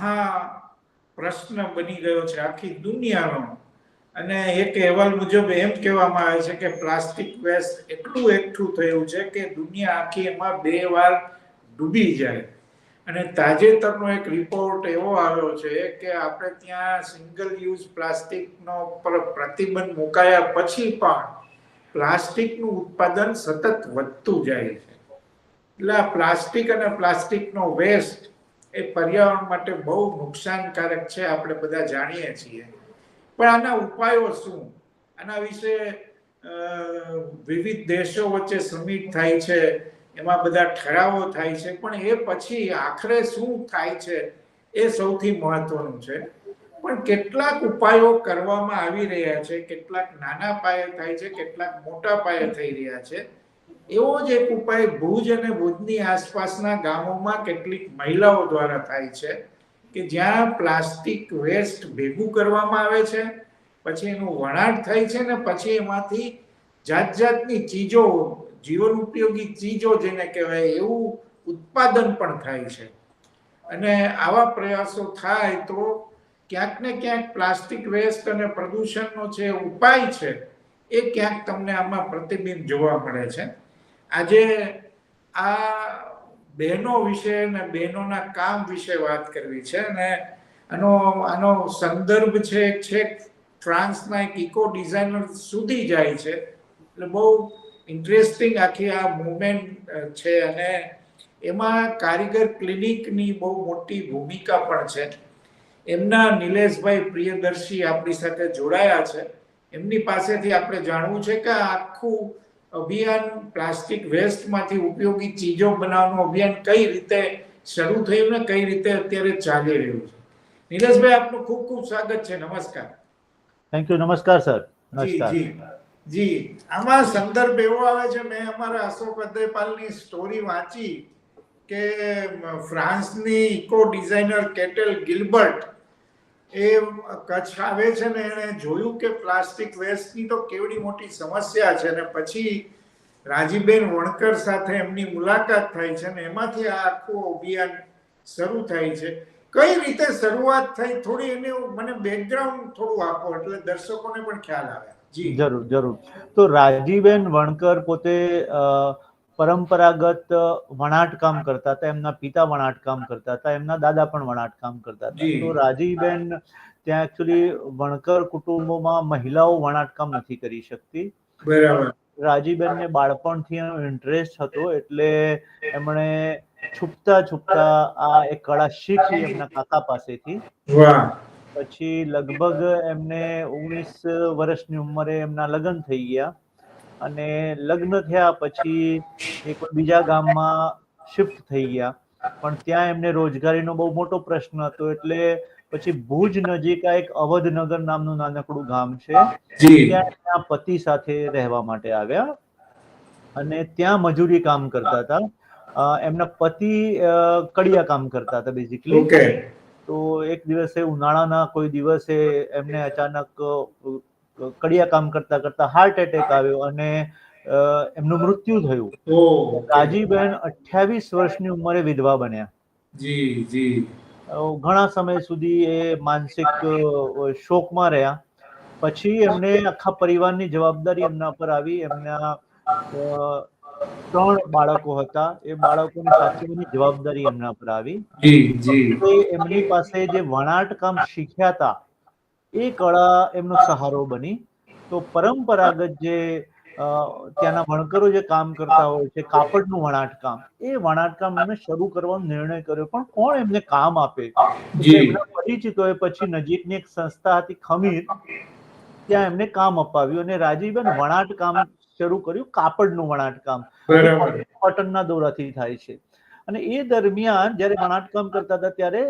મહા પ્રશ્ન બની ગયો છે આખી દુનિયાનો. અને એક અહેવાલ મુજબ એમ કહેવામાં આવે છે કે પ્લાસ્ટિક વેસ્ટ એટલું એકઠું થયું છે કે દુનિયા આખી એમાં બે વાર ડૂબી જાય. અને તાજેતરનો એક રિપોર્ટ એવો આવ્યો છે કે આપણે ત્યાં સિંગલ યુઝ પ્લાસ્ટિકનો પર પ્રતિબંધ મુકાયા પછી પણ પ્લાસ્ટિકનું ઉત્પાદન સતત વધતું જાય છે. એટલે આ પ્લાસ્ટિક અને પ્લાસ્ટિકનો વેસ્ટ એ પર્યાવરણ માટે બહુ નુકસાનકારક છે, આપણે બધા જાણીએ છીએ. પણ આના ઉપાયો શું? આના વિશે વિવિધ દેશો વચ્ચે સમિટ થાય છે, એમાં બધા ઠરાવો થાય છે, પણ એ પછી આખરે શું થાય છે એ સૌથી મહત્વનું છે. પણ કેટલાક ઉપાયો કરવામાં આવી રહ્યા છે, કેટલાક નાના પાયે થાય છે, કેટલાક મોટા પાયે થઈ રહ્યા છે. એવો જ એક ઉપાય ભુજ અને ભુજની આસપાસના ગામોમાં કેટલીક મહિલાઓ દ્વારા થાય છે કે જ્યાં પ્લાસ્ટિક વેસ્ટ ભેગું કરવામાં આવે છે, પછી એનું વણાટ થાય છે ને પછી એમાંથી જાત જાતની ચીજો જીવન ઉપયોગી ચીજો જેને કહેવાય એવું ઉત્પાદન પણ થાય છે. અને આવા પ્રયાસો થાય તો ક્યાંક ને ક્યાંક પ્લાસ્ટિક વેસ્ટ અને પ્રદૂષણનો જે ઉપાય છે, એ ક્યાંક તમને આમાં પ્રતિબિંબ જોવા મળે છે. આજે આ બહેનો વિશે અને બહેનોના કામ વિશે વાત કરવી છે અને આનો આનો સંદર્ભ છે છેક ફ્રાન્સના એક ઇકો ડિઝાઇનર સુધી જાય છે. એટલે બહુ ઇન્ટરેસ્ટિંગ આખી આ મુવમેન્ટ છે અને એમાં કારીગર ક્લિનિકની બહુ મોટી ભૂમિકા પણ છે. એમના નિલેશભાઈ પ્રિયદર્શી આપણી સાથે જોડાયા છે. એમની પાસેથી આપણે જાણવું છે કે આખું અભિયાન પ્લાસ્ટિક વેસ્ટમાંથી ઉપયોગી ચીજો બનાવવાનું અભિયાન કઈ રીતે શરૂ થયું ને કઈ રીતે અત્યારે ચાલી રહ્યું છે? નિલેશભાઈ આપનું ખૂબ ખૂબ સ્વાગત છે. નમસ્કાર. થેન્ક યુ નમસ્કાર સર. નમસ્કાર. જી. આમાં સંદર્ભ એવો આવે છે મેં અમારા અશોક અદ્વૈપાલની સ્ટોરી વાંચી કે ફ્રાન્સની ઇકો ડિઝાઇનર કેટેલ ગિલબર્ટ એ કચ્છ આવે છે ને એણે જોયું કે પ્લાસ્ટિક વેસ્ટની તો કેવડી મોટી સમસ્યા છે ને પછી રાજીબેન વણકર સાથે એમની મુલાકાત થાય છે ને એમાંથી આ આખું અભિયાન શરૂ થાય છે. કઈ રીતે શરૂઆત થઈ થોડી એને મને બેકગ્રાઉન્ડ થોડું આપો એટલે દર્શકોને પણ ખ્યાલ આવે. જી. જરૂર જરૂર. તો રાજીબેન વણકર પોતે અ, પરંપરાગત વણાટકામ કરતા હતા. એમના પિતા વણાટકામ કરતા હતા. એમના દાદા પણ વણાટકામ કરતા હતા. તો રાજીબેન ત્યાં એકચુઅલી વણકર કુટુંબોમાં મહિલાઓ વણાટકામ નથી કરી શકતી. બરાબર. રાજીબેનને બાળપણથી ઇન્ટરેસ્ટ હતો એટલે એમણે છુપતા છુપતા આ એક કળા શીખી એમના કાકા પાસેથી. પછી લગભગ એમને ઓગણીસ વર્ષની ઉંમરે એમના લગ્ન થઈ ગયા. અને લગ્ન થયા પછી એ કોઈ બીજા ગામમાં શિફ્ટ થઈ ગયા. પણ ત્યાં એમને રોજગારીનો બહુ મોટો પ્રશ્ન હતો એટલે પછી ભુજ નજીક આ એક અવધનગર નામનું નાનકડું ગામ છે. ત્યાં પતિ સાથે રહેવા માટે આવ્યા અને ત્યાં મજૂરી કામ કરતા હતા. એમના પતિ કડિયા કામ કરતા હતા બેઝિકલી તો એક દિવસે ઉનાળાના કોઈ દિવસે એમને અચાનક કડિયા કામ કરતા કરતા હાર્ટ એટેક આવ્યો અને એમનું મૃત્યુ થયું. રાજીબેન અઠ્યાવીસ વર્ષની ઉંમરે વિધવા બન્યા. જી જી. ઘણા સમય સુધી એ માનસિક શોકમાં રહ્યા. પછી એમને આખા પરિવારની જવાબદારી એમના પર આવી. એમના ત્રણ બાળકો હતા. એ બાળકોની સાચવવાની જવાબદારી એમના પર આવી. એમની પાસે જે વણાટ કામ શીખ્યા હતા એ કળા એમનો સહારો બની. તો પરંપરાગત જે ત્યાંના વણકરો જે કામ કરતા હોય છે કાપડનું વણાટ કામ એ વણાટ કામ એમને શરૂ કરવાનો નિર્ણય કર્યો. પણ કોણ એમને કામ આપે? તો જી. પછી નજીકની એક સંસ્થા હતી ખમીર ત્યાં એમને કામ અપાવ્યું અને રાજીબેન વણાટ કામ શરૂ કર્યું કાપડનું વણાટ કામ કોટનના દોરાથી થાય છે. અને એ દરમિયાન જ્યારે વણાટકામ કરતા હતા ત્યારે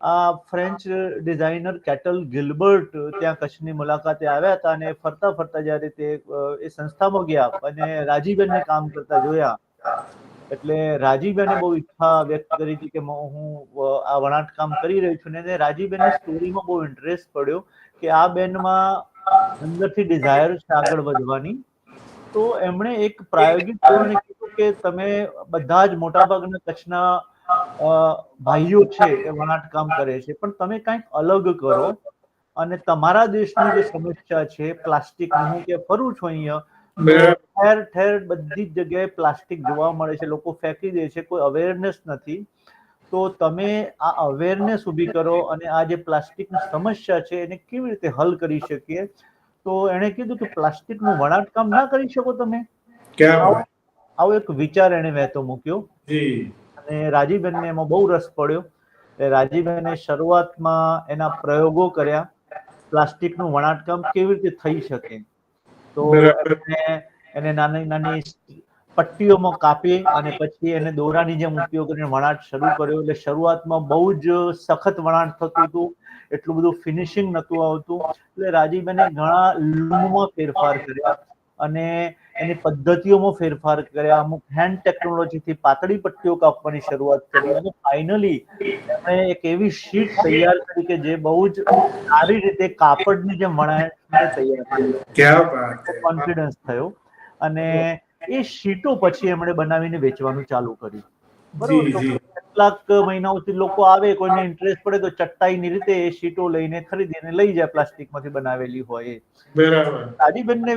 આ ફ્રેન્ચ ડિઝાઇનર કેટલ ગિલબર્ટ ત્યાં કચ્છની મુલાકાતે આવ્યા હતા અને ફરતા ફરતા જ્યારે તે એ સંસ્થામાં ગયા અને રાજીબેનને કામ કરતા જોયા. એટલે રાજીબેને બહુ ઈચ્છા વ્યક્ત કરી હતી કે હું આ વણાટ કામ કરી રહ્યો છું ને રાજીબેનની સ્ટોરીમાં બહુ ઇન્ટરેસ્ટ પડ્યો કે આ બેનમાં અંદરથી ડિઝાયર છે આગળ વધવાની. તો એમણે એક પ્રાયોગિક કે તમે બધા જ મોટાભાગના કચ્છના ભાઈઓ છે એ વણાટ કામ કરે છે. પણ તમે કંઈક અલગ કરો અને તમારા દેશની જે સમસ્યા છે પ્લાસ્ટિક હું કે ફરું છું અહીંયા ઠેર ઠેર બધી જ જગ્યાએ પ્લાસ્ટિક જોવા મળે છે. લોકો ફેંકી દે છે. કોઈ અવેરનેસ નથી. તો તમે આ અવેરનેસ ઊભી કરો અને આ જે પ્લાસ્ટિકની સમસ્યા છે એને કેવી રીતે હલ કરી શકીએ? તો એણે કીધું કે પ્લાસ્ટિકનું વણાટકામ ના કરી શકો તમે. આવો એક વિચાર એણે વહેતો મૂક્યો. જી. અને રાજીબેનને એમાં બહુ રસ પડ્યો. એટલે રાજીબેને શરૂઆતમાં એના પ્રયોગો કર્યા. પ્લાસ્ટિકનું વણાટકામ કેવી રીતે થઈ શકે? તો એને એને નાની નાની પટ્ટીઓમાં કાપી અને પછી એને દોરાની જેમ ઉપયોગ કરીને વણાટ શરૂ કર્યો. એટલે શરૂઆતમાં બહુ જ સખત વણાટ થતું હતું. એટલું બધું ફિનિશિંગ નહોતું આવતું. એટલે રાજીબેને ઘણા લૂમમાં ફેરફાર કર્યા. અને એની પદ્ધતિઓમાં ફેરફાર કર્યા અમુક હેન્ડ ટેકનોલોજીથી પાતળી પટ્ટીઓ કાપવાની શરૂઆત કરી અને ફાઇનલી એમણે એક એવી શીટ તૈયાર કરી કે જે બહુ જ સારી રીતે કાપડની જેમ વણાટ તૈયાર કરી? કોન્ફિડન્સ થયો અને એ શીટો પછી એમણે બનાવીને વેચવાનું ચાલુ કર્યું બરોબર જી, જી. કેટલાક મહિનાઓથી લોકો આવે કોઈને ઇન્ટરેસ્ટ પડે તો ચટ્ટાઈની રીતે એ શીટો લઈને ખરીદીને લઈ જાય પ્લાસ્ટિકમાંથી બનાવેલી હોય એ.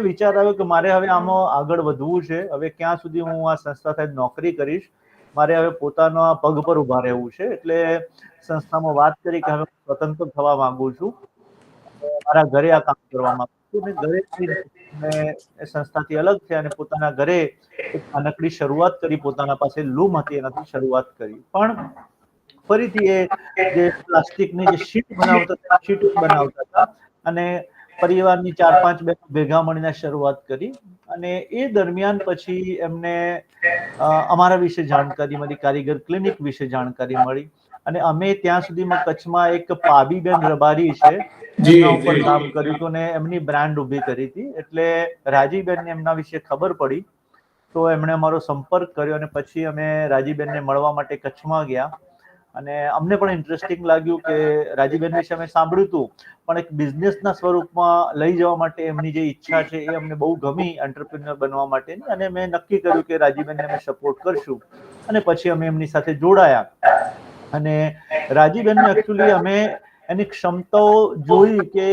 વિચાર આવ્યો કે મારે હવે આમાં આગળ વધવું છે હવે ક્યાં સુધી હું આ સંસ્થા સાથે નોકરી કરીશ? મારે હવે પોતાના પગ પર ઊભા રહેવું છે એટલે સંસ્થામાં વાત કરી કે હવે સ્વતંત્ર થવા માંગુ છું. મારા ઘરે આ કામ કરવા માંગુ છું મેં ઘરે સંસ્થાથી અલગ થયા અને પોતાના ઘરે એક નાનકડી શરૂઆત કરી, પોતાના પાસે લૂમ હતી, એનાથી શરૂઆત કરી. પણ ફરીથી એ જે પ્લાસ્ટિકની જે શીટ બનાવતા હતા, શીટ બનાવતા હતા અને પરિવારની ચાર પાંચ બે ભેગા મળીને શરૂઆત કરી અને એ દરમિયાન પછી એમને અમારા વિશે જાણકારી મળી, કારીગર ક્લિનિક વિશે જાણકારી મળી અને અમે ત્યાં સુધીમાં કચ્છમાં એક પાબીબેન રબારી છે એમના ઉપર કામ કર્યું હતું ને એમની બ્રાન્ડ ઊભી કરી હતી. એટલે રાજીબેનને એમના વિશે ખબર પડી. તો એમણે અમારો સંપર્ક કર્યો અને પછી અમે રાજીબેનને મળવા માટે કચ્છમાં ગયા. અને અમને પણ ઇન્ટરેસ્ટિંગ લાગ્યું કે રાજીબેન વિશે અમે સાંભળ્યું હતું. પણ એક બિઝનેસના સ્વરૂપમાં લઈ જવા માટે એમની જે ઈચ્છા છે એ અમને બહુ ગમી એન્ટરપ્રિન્યોર બનવા માટેની. અને મેં નક્કી કર્યું કે રાજીબેનને અમે સપોર્ટ કરશું. અને પછી અમે એમની સાથે જોડાયા. અને રાજીબેનને એકચ્યુઅલી અમે એની ક્ષમતાઓ જોઈ કે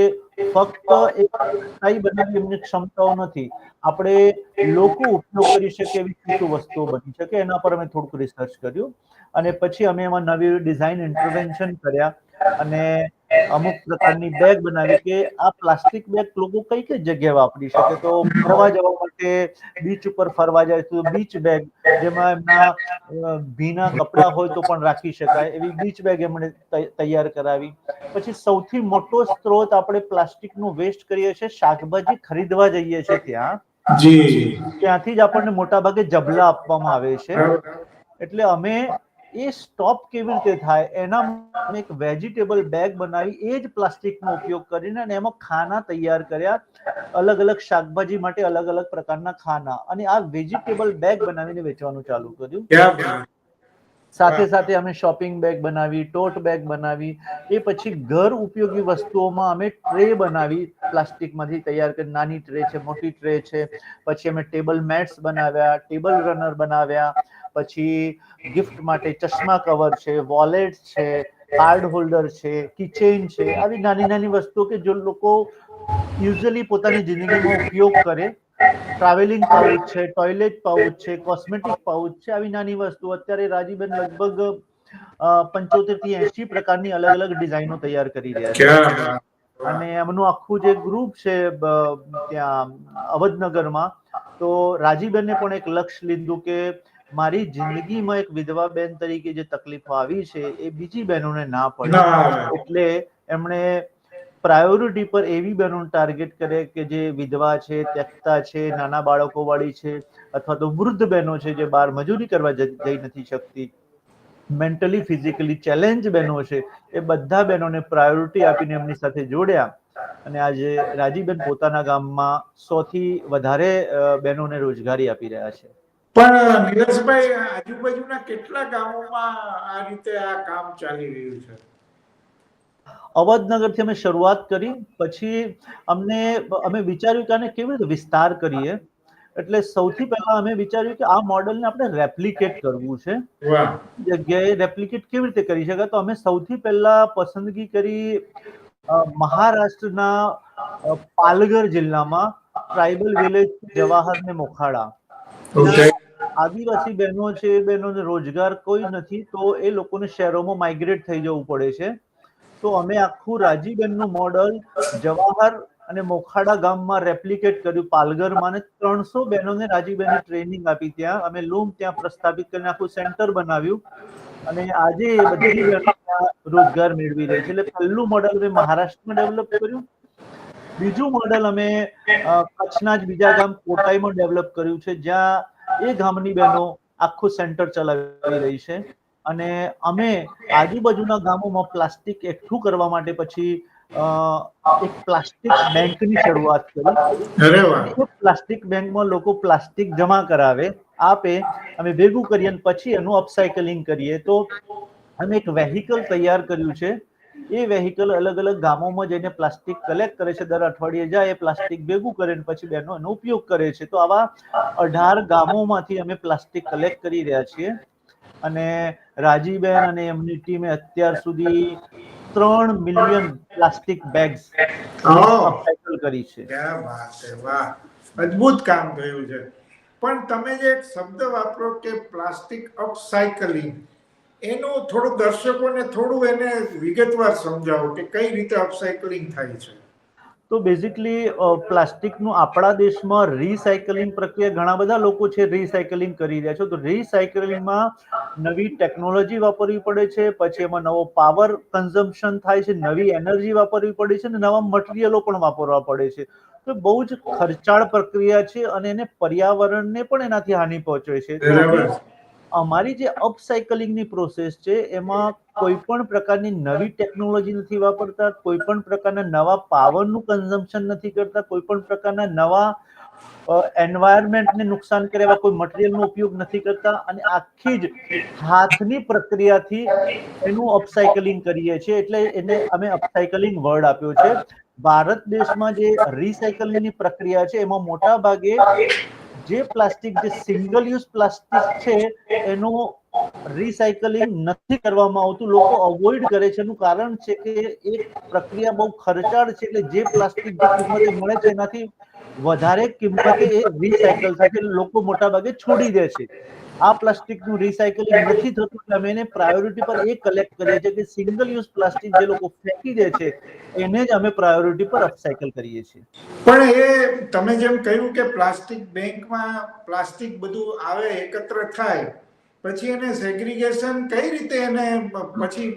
ફક્ત એક સ્થાયી બનાવી એમની ક્ષમતાઓ નથી. આપણે લોકો ઉપયોગ કરી શકે એવી શું વસ્તુઓ બની શકે એના પર અમે થોડુંક રિસર્ચ કર્યું. અને પછી અમે એમાં નવી ડિઝાઇન ઇન્ટરવેન્શન કર્યા. અને અમુક પ્રકારની બેગ બનાવી કે આ પ્લાસ્ટિક બેગ લોકો કઈ કઈ જગ્યાએ વાપરી શકે? તો ફરવા જવા માટે બીચ ઉપર ફરવા જાય તો બીચ બેગ જેમાં એમના ભીના કપડા હોય તો પણ રાખી શકાય. એવી બીચ બેગ એમણે તૈયાર કરાવી. પછી સૌથી મોટો સ્ત્રોત આપણે પ્લાસ્ટિકનું વેસ્ટ કરીએ છીએ શાકભાજી ખરીદવા જઈએ છીએ ત્યાં. જી. ત્યાંથી જ આપણને મોટા ભાગે જબલા આપવામાં આવે છે. એટલે અમે એ સ્ટોપ કેવી રીતે થાય? એના એક વેજીટેબલ બેગ બનાવી, એ જ પ્લાસ્ટિકનો ઉપયોગ કરીને અને એમાં ખાના તૈયાર કર્યા. અલગ અલગ શાકભાજી માટે અલગ અલગ પ્રકારના ખાના. અને આ વેજીટેબલ બેગ બનાવીને વેચવાનું ચાલુ કર્યું? સાથે સાથે અમે શોપિંગ બેગ બનાવી ટોટ બેગ બનાવી એ પછી ઘર ઉપયોગી વસ્તુઓમાં અમે ટ્રે બનાવી પ્લાસ્ટિકમાંથી તૈયાર કરી નાની ટ્રે છે મોટી ટ્રે છે પછી અમે ટેબલ મેટ્સ બનાવ્યા ટેબલ રનર બનાવ્યા પછી ગિફ્ટ માટે ચશ્મા કવર છે વોલેટ છે કાર્ડ હોલ્ડર છે કિચેન છે આવી નાની નાની વસ્તુઓ કે જો લોકો યુઝલી પોતાની જિંદગીમાં ઉપયોગ કરે ટ્રાવેલિંગ પાઉચ છે ટોયલેટ પાઉચ છે કોસ્મેટિક પાઉચ છે આવી નાની વસ્તુ. અત્યારે રાજીબેન લગભગ પંચોતેરથી એસી પ્રકારની અલગ અલગ ડિઝાઇનો તૈયાર કરી રહ્યા છે. અને એમનું આખું જે ગ્રુપ છે ત્યાં અવધનગરમાં. તો રાજીબેનને પણ એક લક્ષ્ય લીધું કે મારી જિંદગીમાં એક વિધવા બેન તરીકે જે તકલીફો આવી છે એ બીજી બહેનોને ના પડે. એટલે એમણે પ્રાયોરિટી પર એવી બહેનોને ટાર્ગેટ કરે કે જે વિધવા છે, ત્યક્તા છે, નાના બાળકો વાળી છે અથવા તો વૃદ્ધ બહેનો છે જે બહાર મજૂરી કરવા જઈ નથી શકતી. મેન્ટલી ફિઝિકલી ચેલેન્જ બહેનો છે એ બધા બહેનોને પ્રાયોરિટી આપીને એમની સાથે જોડ્યા. અને આજે રાજીબેન પોતાના ગામમાં સો થી વધારે બહેનોને રોજગારી આપી રહ્યા છે. પણ નીરજભાઈ, આજુબાજુના કેટલા ગામોમાં આ રીતે આ કામ ચાલી રહ્યું છે? અવધનગરથી અમે શરૂઆત કરી પછી અમને અમે વિચાર્યું કે આને કેવી રીતે વિસ્તાર કરીએ. એટલે સૌથી પહેલા અમે વિચાર્યું કે આ મોડલને આપણે રેપ્લિકેટ કરવું છે. જગ્યાએ રેપ્લિકેટ કેવી રીતે કરી શકાય? તો અમે સૌથી પહેલા પસંદગી કરી મહારાષ્ટ્રના પાલઘર જિલ્લામાં ટ્રાઇબલ વિલેજ જવાહર ને મોખાડા આદિવાસી બહેનો છે એ બહેનોને રોજગાર કોઈ નથી તો એ લોકોને શહેરોમાં માઇગ્રેટ થઈ જવું પડે છે. તો અમે આખું રાજીબેનનું મોડલ જવાહર અને મોખાડા ગામમાં રેપ્લિકેટ કર્યું. પાલઘરમાં અને ત્રણસો બહેનોને રાજીબેને ટ્રેનિંગ આપી ત્યાં. અમે લૂમ ત્યાં પ્રસ્થાપિત કરીને આખું સેન્ટર બનાવ્યું. અને આજે એ બધી રોજગાર મેળવી રહી છે. એટલે પહેલું મોડલ અમે મહારાષ્ટ્રમાં ડેવલપ કર્યું. બીજું મોડલ અમે કચ્છના જ બીજા ગામ કોટાઈમાં ડેવલપ કર્યું છે. જ્યાં એ ગામની બહેનો આખું સેન્ટર ચલાવી રહી છે. અને અમે આજુબાજુના ગામોમાં પ્લાસ્ટિક એકઠું કરવા માટે પછી એક પ્લાસ્ટિક બેંકની શરૂઆત કરી. પ્લાસ્ટિક બેંકમાં લોકો પ્લાસ્ટિક જમા કરાવે આપે અમે ભેગું કરીએ અને પછી એનું અપસાયકલિંગ કરીએ. તો અમે એક વેહિકલ તૈયાર કર્યું છે. એ વેહિકલ અલગ અલગ ગામોમાં જઈને પ્લાસ્ટિક કલેક્ટ કરે છે. દર અઠવાડિયે જાય એ પ્લાસ્ટિક ભેગું કરે ને પછી બેનો એનો ઉપયોગ કરે છે. તો આવા અઢાર ગામોમાંથી અમે પ્લાસ્ટિક કલેક્ટ કરી રહ્યા છીએ. અને રાજીબેન અને એમની ટીમે અત્યાર સુધી ત્રણ મિલિયન પ્લાસ્ટિક બેગ્સ ઓહ કરી છે. અદ્ભુત કામ થયું છે. પણ તમે જે એક શબ્દ વાપરો કે પ્લાસ્ટિક અપસાયકલિંગ એનું થોડું દર્શકોને થોડું એને વિગતવાર સમજાવો કે કઈ રીતે અપસાયકલિંગ થાય છે? તો બેઝિકલી પ્લાસ્ટિકનું આપણા દેશમાં રિસાયકલિંગ પ્રક્રિયા ઘણા બધા લોકો છે રિસાયકલિંગ કરી રહ્યા છે. તો રિસાયકલિંગમાં નવી ટેકનોલોજી વાપરવી પડે છે, પછી એમાં નવો પાવર કન્ઝમ્પશન થાય છે, નવી એનર્જી વાપરવી પડે છે અને નવા મટીરિયલો પણ વાપરવા પડે છે. તો બહુ જ ખર્ચાળ પ્રક્રિયા છે અને એને પર્યાવરણને પણ એનાથી હાનિ પહોંચે છે. અમારી જે અપસાયકલિંગની પ્રોસેસ છે, એમાં કોઈ પણ પ્રકારની નવી ટેકનોલોજી નથી વાપરતા, કોઈ પણ પ્રકારના નવા પાવરનું કન્ઝમ્પશન નથી કરતા, કોઈ પણ પ્રકારના નવા એન્વાયરમેન્ટને નુકસાન કરે એવા કોઈ મટીરિયલનો ઉપયોગ નથી કરતા અને આખી જ હાથની પ્રક્રિયાથી એનું અપસાયકલિંગ કરીએ છીએ. એટલે એને અમે અપસાયકલિંગ વર્ડ આપ્યો છે. ભારત દેશમાં જે રિસાયકલિંગની પ્રક્રિયા છે, એમાં મોટા ભાગે જે પ્લાસ્ટિક, જે સિંગલ યુઝ પ્લાસ્ટિક છે, એનું રિસાયકલિંગ નથી કરવામાં આવતું. લોકો અવોઇડ કરે છે. એનું કારણ છે કે એ પ્રક્રિયા બહુ ખર્ચાળ છે. એટલે જે પ્લાસ્ટિક જે કિંમતે મળે છે, એનાથી વધારે કિંમતે એ રીસાયકલ થાય લોકો મોટા ભાગે છોડી દે છે. આ પ્લાસ્ટિકનું રિસાયકલિંગ નથી થતું એટલે અમે એને પ્રાયોરિટી પર એ કલેક્ટ કરીએ છીએ કે સિંગલ યુઝ પ્લાસ્ટિક જે લોકો ફેંકી દે છે, એને જ અમે પ્રાયોરિટી પર અપસાયકલ કરીએ છીએ. પણ એ તમે જેમ કહ્યું કે પ્લાસ્ટિક બેંકમાં પ્લાસ્ટિક બધું આવે, એકત્ર થાય, પછી એને સેગ્રીગેશન કઈ રીતે એને પછી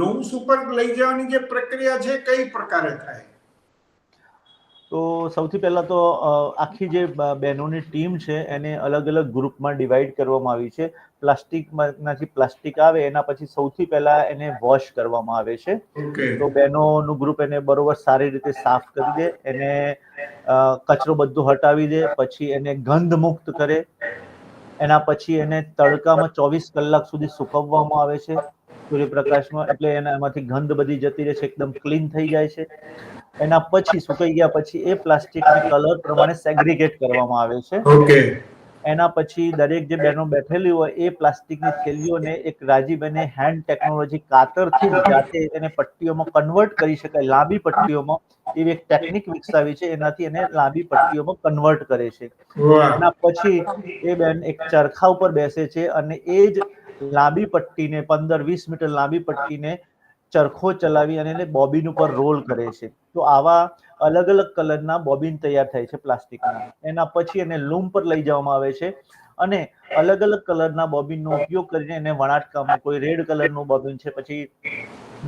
લૂમ્સ ઉપર લઈ જવાની જે પ્રક્રિયા છે, કઈ પ્રકારે થાય? તો સૌથી પહેલાં તો આખી જે બહેનોની ટીમ છે એને અલગ અલગ ગ્રુપમાં ડિવાઈડ કરવામાં આવી છે. પ્લાસ્ટિકમાંથી પ્લાસ્ટિક આવે એના પછી સૌથી પહેલા એને વોશ કરવામાં આવે છે. તો બહેનોનું ગ્રુપ એને બરોબર સારી રીતે સાફ કરી દે એને કચરો બધું હટાવી દે પછી એને ગંધ મુક્ત કરે. એના પછી એને તડકામાં ચોવીસ કલાક સુધી સુકવવામાં આવે છે. સૂર્યપ્રકાશમાં એટલે એના એમાંથી ગંધ બધી જતી રહે છે એકદમ ક્લીન થઈ જાય છે. એના પછી સુકાઈ ગયા પછી એ પ્લાસ્ટિકને કલર પ્રમાણે સેગ્રીગેટ કરવામાં આવે છે. ઓકે. એના પછી દરેક જે બહેનો બેઠેલી હોય એ પ્લાસ્ટિકની થેલીઓને એક રાજીબેને હેન્ડ ટેકનોલોજી કાતરથી જાતે એને પટ્ટીઓમાં કન્વર્ટ કરી શકાય. લાંબી પટ્ટીઓમાં એવી એક ટેકનિક વિકસાવી છે એનાથી એને લાંબી પટ્ટીઓમાં કન્વર્ટ કરે છે. એના પછી એ બેન એક ચરખા ઉપર બેસે છે અને એ જ લાંબી પટ્ટીને પંદર વીસ મીટર લાંબી પટ્ટીને ચરખો ચલાવી અને એને બોબિન ઉપર રોલ કરે છે. તો આવા અલગ અલગ કલરના બોબિન તૈયાર થાય છે પ્લાસ્ટિકના. એના પછી એને લૂમ પર લઈ જવામાં આવે છે અને અલગ અલગ કલરના બોબિનનો ઉપયોગ કરીને એને વણાટકામમાં કોઈ રેડ કલરનું બોબિન છે, પછી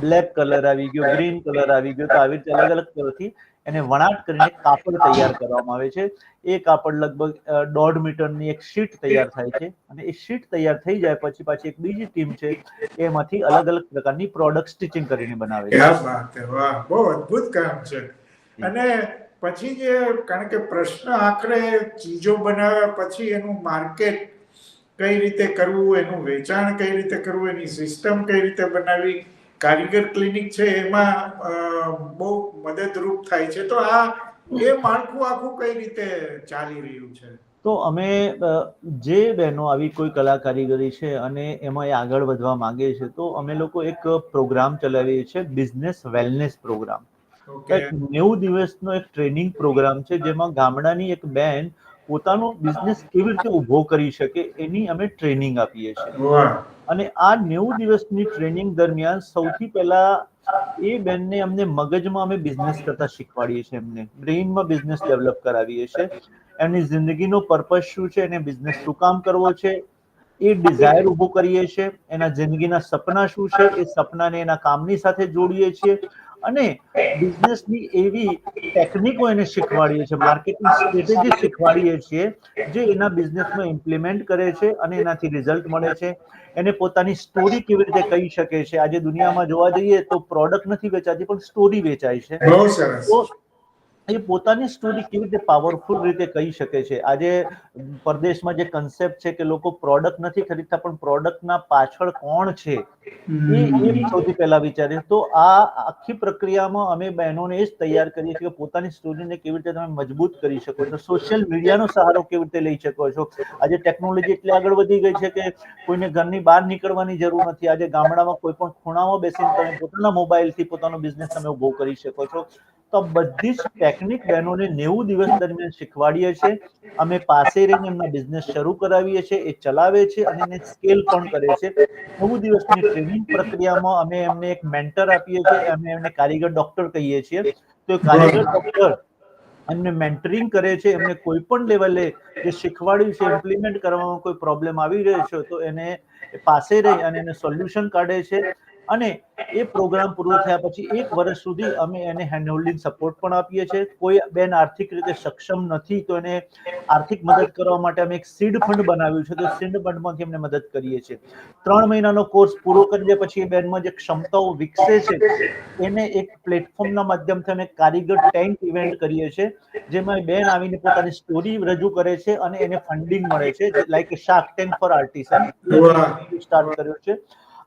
બ્લેક કલર આવી ગયો, ગ્રીન કલર આવી ગયો, તો આવી રીતે અલગ અલગ કલરથી એને વણાટ કરીને કાપડ તૈયાર કરવામાં આવે છે. એ કાપડ લગભગ દોઢ મીટરની એક શીટ તૈયાર થાય છે. અને એ શીટ તૈયાર થઈ જાય પછી પાછી એક બીજી ટીમ છે, એમાંથી અલગ અલગ પ્રકારની પ્રોડક્ટ સ્ટિચિંગ કરીને બનાવે છે. બહુ અદ્ભુત કામ છે. અને પછી જે, કારણ કે પ્રશ્ન આખરે ચીજો બનાવ્યા પછી એનું માર્કેટ કઈ રીતે કરવું, એનું વેચાણ કઈ રીતે કરવું, એની સિસ્ટમ કઈ રીતે બનાવવી કારીગર ક્લિનિક છે એમાં બહુ મદદરૂપ થાય છે. તો આ એ માળખું આખું કઈ રીતે ચાલી રહ્યું છે? તો અમે જે બહેનો આવી કોઈ કલા કારીગરી છે અને એમાં એ આગળ વધવા માંગે છે તો અમે લોકો એક પ્રોગ્રામ ચલાવીએ છીએ બિઝનેસ વેલનેસ પ્રોગ્રામ. એક નેવું દિવસનો એક ટ્રેનિંગ પ્રોગ્રામ છે જેમાં ગામડાની એક બેન પોતાનો બિઝનેસ કેવી રીતે ઊભો કરી શકે એની અમે ટ્રેનિંગ આપીએ છીએ. અને આ નેવું દિવસની ટ્રેનિંગ દરમિયાન સૌથી પહેલા એ બેનને અમને મગજમાં અમે બિઝનેસ કરતા શીખવાડીએ છીએ એમને. બ્રેઇનમાં બિઝનેસ ડેવલપ કરાવીએ છીએ. એમની જિંદગીનો પર્પઝ શું છે એને બિઝનેસ શું કામ કરવો છે એ ડિઝાયર ઊભો કરીએ છીએ. એના જિંદગીના સપના શું છે એ સપનાને એના કામની સાથે જોડીએ છીએ. અને બિઝનેસની એવી ટેકનિકો એને શીખવાડીએ છીએ માર્કેટિંગ સ્ટ્રેટેજી શીખવાડીએ છીએ જે એના બિઝનેસમાં ઇમ્પ્લિમેન્ટ કરે છે અને એનાથી રિઝલ્ટ મળે છે. એને પોતાની સ્ટોરી કેવી રીતે કહી શકે છે? આજે દુનિયામાં જોવા જઈએ તો પ્રોડક્ટ નથી વેચાતી પણ સ્ટોરી વેચાય છે. તો એ પોતાની સ્ટોરી કેવી રીતે પાવરફુલ રીતે કહી શકે છે? આજે પરદેશમાં જે કન્સેપ્ટ છે કે લોકો પ્રોડક્ટ નથી ખરીદતા પણ પ્રોડક્ટના પાછળ કોણ છે? એ એ સૌથી પહેલા વિચારે તો આ આખી પ્રક્રિયામાં અમે બહેનોને એ જ તૈયાર કરીએ છીએ કે પોતાની સ્ટોરીને કેવી રીતે તમે મજબૂત કરી શકો છો. સોશિયલ મીડિયાનો સહારો કેવી રીતે લઈ શકો છો? આજે ટેકનોલોજી એટલી આગળ વધી ગઈ છે કે કોઈને ઘરની બહાર નીકળવાની જરૂર નથી. આજે ગામડામાં કોઈ પણ ખૂણામાં બેસીને તમે પોતાના મોબાઈલથી પોતાનો બિઝનેસ તમે ઊભો કરી શકો છો. તો બધી જ ટેકનિક બહેનોને નેવું દિવસ દરમિયાન શીખવાડીએ છીએ. અમે પાસે રહીને એમના બિઝનેસ શરૂ કરાવીએ છીએ, એ ચલાવે છે અને એને સ્કેલ પણ કરે છે. નેવું દિવસની ટ્રેનિંગ પ્રક્રિયામાં અમે એમને એક મેન્ટર આપીએ છીએ, અમે એમને કારીગર ડોક્ટર કહીએ છીએ. તો કારીગર ડોક્ટર એમને મેન્ટરિંગ કરે છે, એમને કોઈ પણ લેવલે જે શીખવાડ્યું છે ઇમ્પ્લિમેન્ટ કરવામાં કોઈ પ્રોબ્લેમ આવી રહ્યો છે, તો એને પાસે રહી અને એને સોલ્યુશન કાઢે છે. અને એ પ્રોગ્રામ પૂરો થયા પછી એક વર્ષ સુધી અમે એને હેન્ડ હોલ્ડિંગ સપોર્ટ પણ આપીએ છીએ. કોઈ બેન આર્થિક રીતે સક્ષમ નથી તો એને આર્થિક મદદ કરવા માટે અમે એક સીડ ફંડ બનાવ્યું છે. તો સીડ ફંડમાંથી અમને મદદ કરીએ છીએ. ત્રણ મહિનાનો કોર્સ પૂરો કરી દે પછી એ બેનમાં જે ક્ષમતાઓ વિકસે છે એને એક પ્લેટફોર્મના માધ્યમથી અમે કારીગર ટેન્ક ઇવેન્ટ કરીએ છીએ જેમાં બેન આવીને પોતાની સ્ટોરી રજૂ કરે છે અને એને ફંડિંગ મળે છે. Like Shark Tank for artist start કર્યો છે.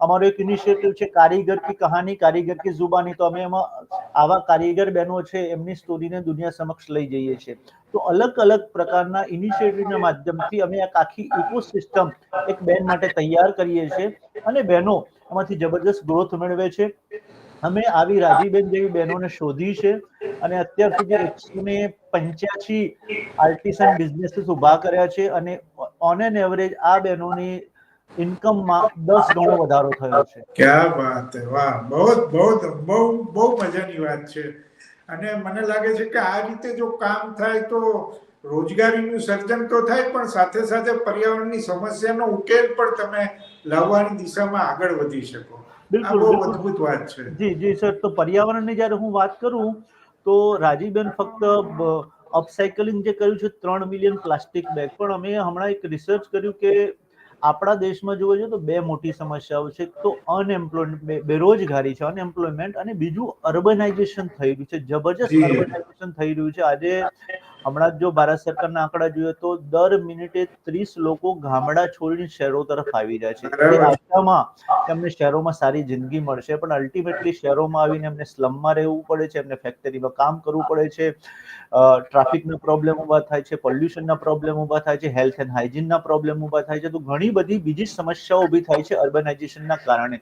અમારો એક ઇનિશિયેટિવ છે કારીગર કી કહાની, કારીગર કી જુબાની તો અમે એમાં આવા કારીગર બહેનો છે, એમની સ્ટોરીને દુનિયા સમક્ષ લઈ જઈએ છીએ. તો અલગ અલગ પ્રકારના ઇનિશિયેટિવના માધ્યમથી અમે એક આખી ઇકોસિસ્ટમ એક બેન માટે તૈયાર કરીએ છીએ. અને બહેનો એમાંથી જબરદસ્ત ગ્રોથ મેળવે છે. અમે આવી રાજીબેન જેવી બહેનોને શોધી છે. અને અત્યાર સુધી એકસો ને પંચ્યાસી આર્ટિસન બિઝનેસીસ ઊભા કર્યા છે. અને ઓન એન એવરેજ આ બહેનોની ઇન્કમમાં દસ ગણો વધારો થયો છે. ક્યાં વાત વાહ બહુ બહુ બહુ બહુ મજાની વાત છે. અને મને લાગે છે કે આ રીતે જો કામ થાય તો રોજગારીનું સર્જન તો થાય પણ સાથે સાથે પર્યાવરણની સમસ્યાનો ઉકેલ પણ તમે લાવવાની દિશામાં આગળ વધી શકો. બિલકુલ બહુ. અદ્ભુત વાત છે. જી જી સર. તો પર્યાવરણની જ્યારે હું વાત કરું તો રાજીબેન ફક્ત અપસાયકલિંગ જે કર્યું છે ત્રણ મિલિયન પ્લાસ્ટિક બેગ પણ અમે હમણાં એક રિસર્ચ કર્યું કે આપણા દેશમાં જોવા જોઈએ તો બે મોટી સમસ્યાઓ છે. તો અનએમ્પ્લોયમેન્ટ બેરોજગારી છે અનએમ્પ્લોયમેન્ટ અને બીજું અર્બનાઇઝેશન થઈ રહ્યું છે. જબરજસ્ત અર્બનાઇઝેશન થઈ રહ્યું છે. આજે હમણાં જ ભારત સરકારના આંકડા જોઈએ તો દર મિનિટે ત્રીસ લોકો ગામડા છોડીને શહેરો તરફ આવી રહ્યા છે. આશામાં એમને શહેરોમાં સારી જિંદગી મળશે પણ અલ્ટિમેટલી શહેરોમાં આવીને એમને સ્લમમાં રહેવું પડે છે એમને ફેક્ટરીમાં કામ કરવું પડે છે. ટ્રાફિકના પ્રોબ્લેમ ઊભા થાય છે પોલ્યુશનના પ્રોબ્લેમ ઊભા થાય છે હેલ્થ એન્ડ હાઇજીનના પ્રોબ્લેમ ઊભા થાય છે. તો ઘણી બધી બીજી સમસ્યાઓ ઊભી થાય છે અર્બનાઇઝેશનના કારણે.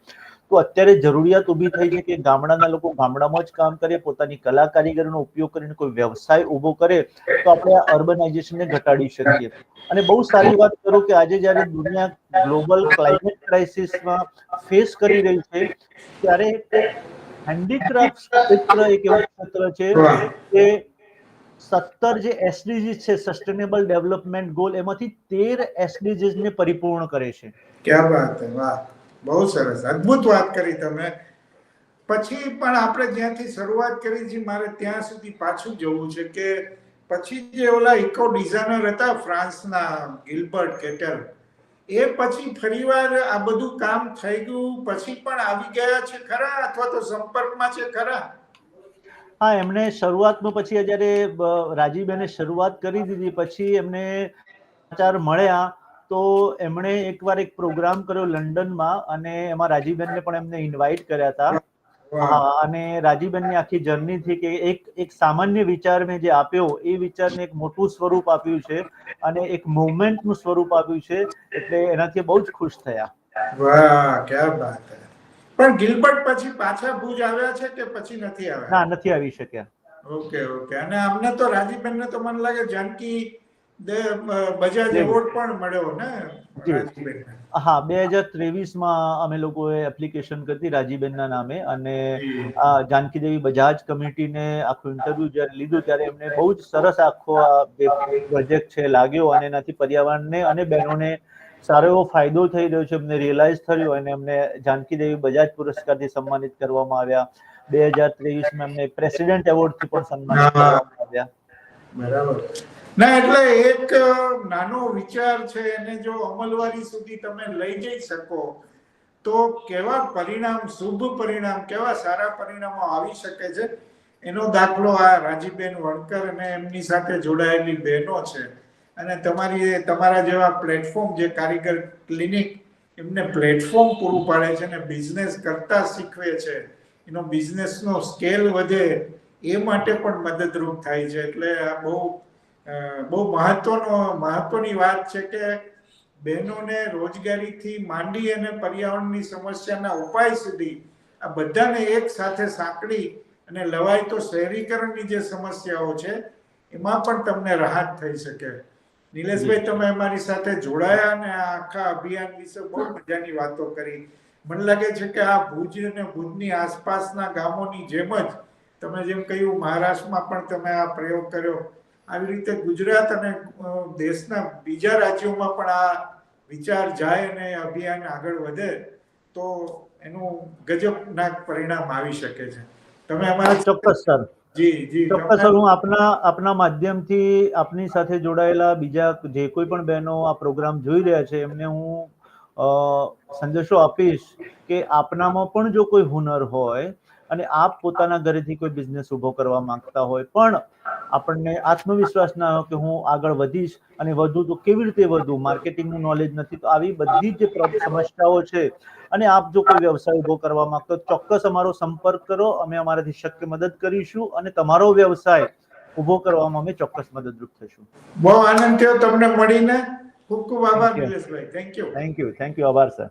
તો અત્યારે જરૂરિયાત ઊભી થઈ છે કે ગામડાના લોકો ગામડામાં જ કામ કરે, પોતાની કલા કારીગરીનો ઉપયોગ કરીને કોઈ વ્યવસાય ઊભો કરે, તો આપણે આ અર્બનાઇઝેશનને ઘટાડી શકીએ અને બહુ સારી વાત કરું કે આજે જ્યારે દુનિયા ગ્લોબલ ક્લાઇમેટ ક્રાઇસિસમાં ફેસ કરી રહી છે, ત્યારે હેન્ડીક્રાફ્ટ ક્ષેત્ર એક એવું ક્ષેત્ર છે. કે સત્તર જે એસડીજી છે, સસ્ટેનેબલ ડેવલપમેન્ટ ગોલ, એમાંથી તેર એસડીજીસ ને પરિપૂર્ણ કરે છે ક્યાં વાત વાહ બહુ સરસ. અદ્ભુત વાત કરી તમે. પછી પણ આપણે જ્યાંથી શરૂઆત કરી છે, મારે ત્યાં સુધી પાછું જવું છે કે પછી જે ઓલા ઇકો ડિઝાઇનર હતા ફ્રાન્સના, ગિલ્બર્ટ, કેટલ, એ પછી ફરીવાર આ બધું કામ થઈ ગયું. પછી પણ આવી ગયા છે ખરા અથવા તો સંપર્કમાં છે ખરા? હા, એમણે શરૂઆતમાં પછી જ્યારે રાજીબેને શરૂઆત કરી દીધી, પછી એમને સમાચાર મળ્યા. તો એમણે એકવાર એક પ્રોગ્રામ કર્યો લંડનમાં અને એમાં રાજીવબેનને પણ એમને ઇન્વાઇટ કર્યા હતા. હા અને રાજીબેનની આખી જર્ની થી કે એક એક સામાન્ય વિચાર મેં જે આપ્યો એ વિચારને એક મોટું સ્વરૂપ આપ્યું છે અને એક મુવમેન્ટનું સ્વરૂપ આપ્યું છે એટલે એનાથી બહુ જ ખુશ થયા. વાહ ક્યા વાત હે. પણ ગિલબર્ટ પછી પાછા ભુજ આવ્યા છે કે પછી નથી ના નથી આવી શક્યા. Okay okay. અને અમને તો રાજીબેનને તો મને લાગે જાનકી બજાજ એવોર્ડ પણ મળ્યો ને હા બે હજાર ત્રેવીસમાં અમે લોકોએ એપ્લિકેશન કરી રાજીબેન રાજીબેનના નામે અને આ જાનકી દેવી બજાજ કમિટીને આખું ઇન્ટરવ્યુ જ્યારે લીધું ત્યારે એમને બહુ જ સરસ આખો આ પ્રોજેક્ટ છે લાગ્યો અને એનાથી પર્યાવરણને અને બહેનોને સારો એવો ફાયદો થઈ રહ્યો છે એમને રિયલાઇઝ થયું અને એમને જાનકી દેવી બજાજ પુરસ્કારથી સન્માનિત કરવામાં આવ્યા. બે હજાર ત્રેવીસમાં એમને પ્રેસિડેન્ટ એવોર્ડથી પણ સન્માનિત કરવામાં આવ્યા. ના, એટલે એક નાનો વિચાર છે એને જો અમલવારી સુધી તમે લઈ જઈ શકો, તો કેવા પરિણામ, શુભ પરિણામ, કેવા સારા પરિણામો આવી શકે છે? એનો દાખલો આ રાજીબેન વણકર અને એમની સાથે જોડાયેલી બહેનો છે. અને તમારી તમારા જેવા પ્લેટફોર્મ જે કારીગર ક્લિનિક એમને પ્લેટફોર્મ પૂરું પાડે છે અને બિઝનેસ કરતા શીખવે છે. એનો બિઝનેસનો સ્કેલ વધે એ માટે પણ મદદરૂપ થાય છે. એટલે આ બહુ બહુ મહત્વનો, મહત્વની વાત છે કે બહેનોને રોજગારીથી માંડી અને પર્યાવરણની સમસ્યાના ઉપાય સુધી આ બધાને એક સાથે સાંકળી અને લવાય તો શહેરીકરણની જે સમસ્યાઓ છે, એમાં પણ તમને રાહત થઈ શકે. નિલેશભાઈ, તમે અમારી સાથે જોડાયા અને આ આખા અભિયાન વિશે બહુ મજાની વાતો કરી. મને લાગે છે કે આ ભુજ અને ભુજની આસપાસના ગામોની જેમ જ તમે જેમ કહ્યું મહારાષ્ટ્રમાં પણ તમે આ પ્રયોગ કર્યો. આવી રીતે ગુજરાત અને દેશના બીજા રાજ્યોમાં પણ આ વિચાર જાય અને અભિયાન આગળ વધે તો એનું ગજબનાક પરિણામ આવી શકે છે. તમે અમારા ચોક્કસ સર. જી જી ચોક્કસ સર હું આપના આપના માધ્યમથી આપની સાથે જોડાયેલા બીજા જે કોઈ પણ બહેનો આ પ્રોગ્રામ જોઈ રહ્યા છે એમને હું સંદેશો આપીશ કે આપનામાં પણ જો કોઈ હુનર હોય અને આપ પોતાના ઘરેથી કોઈ બિઝનેસ ઊભો કરવા માંગતા હોય પણ આપણને આત્મવિશ્વાસ ના હોય કે હું આગળ વધીશ અને વધુ તો કેવી રીતે વધુ? માર્કેટિંગનું નોલેજ નથી તો આવી બધી જે સમસ્યાઓ છે. અને આપ જો કોઈ વ્યવસાય ઊભો કરવા માંગતો ચોક્કસ અમારો સંપર્ક કરો. અમે અમારાથી શક્ય મદદ કરીશું અને તમારો વ્યવસાય ઊભો કરવામાં અમે ચોક્કસ મદદરૂપ થઈશું. બહુ આનંદ થયો તમને મળીને. ખૂબ ખૂબ આભાર નિલેશભાઈ. Thank you thank you thank you આભાર સર